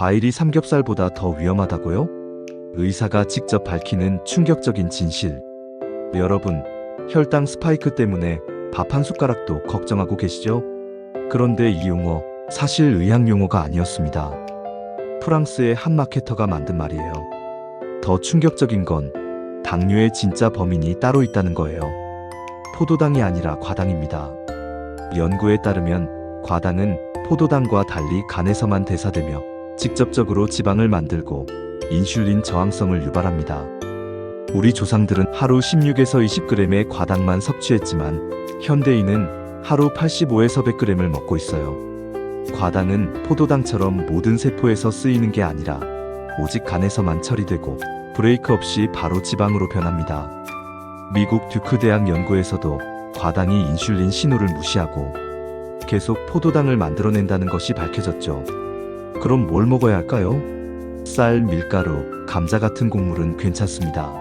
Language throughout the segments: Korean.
과일이 삼겹살보다 더 위험하다고요? 의사가 직접 밝히는 충격적인 진실. 여러분, 혈당 스파이크 때문에 밥 한 숟가락도 걱정하고 계시죠? 그런데 이 용어, 사실 의학 용어가 아니었습니다. 프랑스의 한 마케터가 만든 말이에요. 더 충격적인 건 당뇨의 진짜 범인이 따로 있다는 거예요. 포도당이 아니라 과당입니다. 연구에 따르면 과당은 포도당과 달리 간에서만 대사되며 직접적으로 지방을 만들고 인슐린 저항성을 유발합니다. 우리 조상들은 하루 16에서 20g의 과당만 섭취했지만 현대인은 하루 85에서 100g을 먹고 있어요. 과당은 포도당처럼 모든 세포에서 쓰이는 게 아니라 오직 간에서만 처리되고 브레이크 없이 바로 지방으로 변합니다. 미국 듀크 대학 연구에서도 과당이 인슐린 신호를 무시하고 계속 포도당을 만들어낸다는 것이 밝혀졌죠. 그럼 뭘 먹어야 할까요? 쌀, 밀가루, 감자 같은 곡물은 괜찮습니다.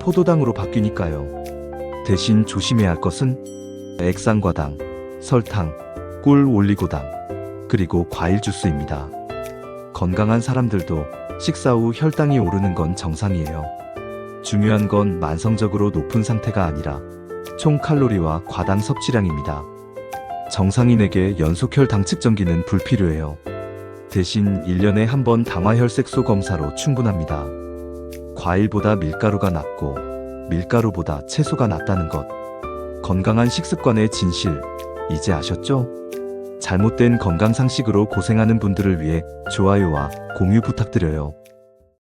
포도당으로 바뀌니까요. 대신 조심해야 할 것은 액상과당, 설탕, 꿀 올리고당, 그리고 과일 주스입니다. 건강한 사람들도 식사 후 혈당이 오르는 건 정상이에요. 중요한 건 만성적으로 높은 상태가 아니라 총 칼로리와 과당 섭취량입니다. 정상인에게 연속 혈당 측정기는 불필요해요. 대신 1년에 한번 당화혈색소 검사로 충분합니다. 과일보다 밀가루가 낫고 밀가루보다 채소가 낫다는 것. 건강한 식습관의 진실, 이제 아셨죠? 잘못된 건강 상식으로 고생하는 분들을 위해 좋아요와 공유 부탁드려요.